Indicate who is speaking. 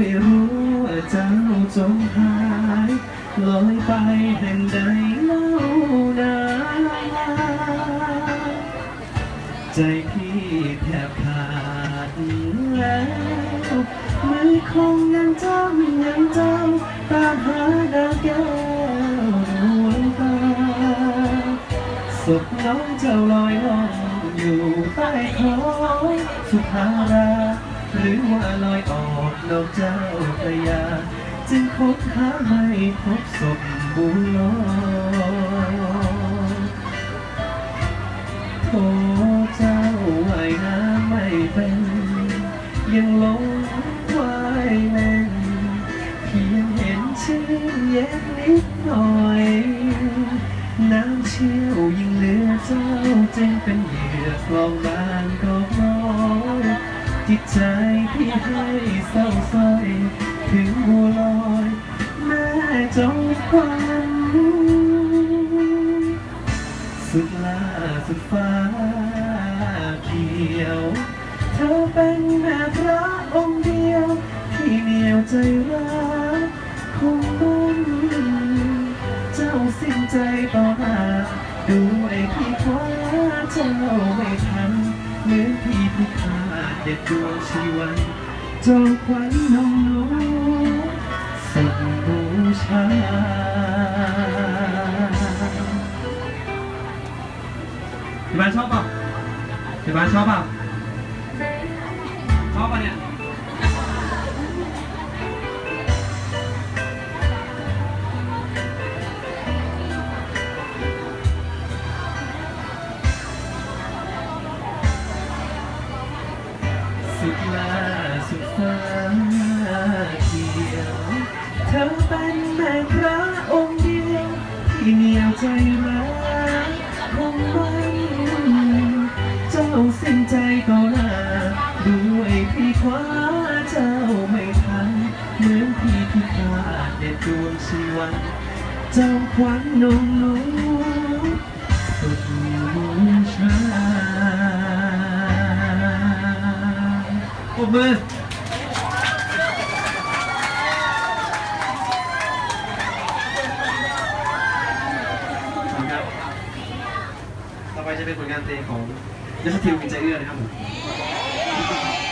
Speaker 1: ไม่รู้ว่าเจ้าจมหายลอยไปแห่งใดเล่านาใจพี่แทบขาดแล้วมือคงยังจำยังจำตามหาดาวแก้วดวงตาศพน้องเจ้าลอยล่องอยู่ใต้ท้องสุภารา หรือว่าลอยออกนอกเจ้าพระยา จึงค้นหาไม่พบศพบุญลอยโทเจ้าว่ายน้ำไม่เป็น ยังหลงว่ายเล่นเพียงเห็นชื่อเย็นนิดหน่อยน้ำเชี่ยวยิ่งเหลือเจ้าจึงเป็นเหยื่อกลองบางกอกน้ จิตใจที่ให้เศร้าสร้อยถึงบัวลอยแม่จงควันสุดลาสุดฟ้าเขียว เธอเป็นแม่พระองค์เดียวที่เหนียวใจรักคงต้องเจ้าสิ้นใจต่อหน้าด้วยพี่คว้าเจ้าไม่ทันเหมือนพี่ผู้ขา ดเด็ดดวงชีวันจงควันน้องหนูสุด นี่ยสุดลาสุดฟ้าเขียวเธอเป็นแม่พระองค์เดียวที่เหนียวใจรักคงไม่เจ้าสิ้นใจต่อหนาด้วยพี่คว้าเจ้าไม่ทันเหมือนพี่ที่ขาดเด็ดวงชีวันเจ้าควันนงนูสุ บมือครับต่อไปจะเป็นผลงานเพลงของยัสติวมินใจเอื้อนะครับผม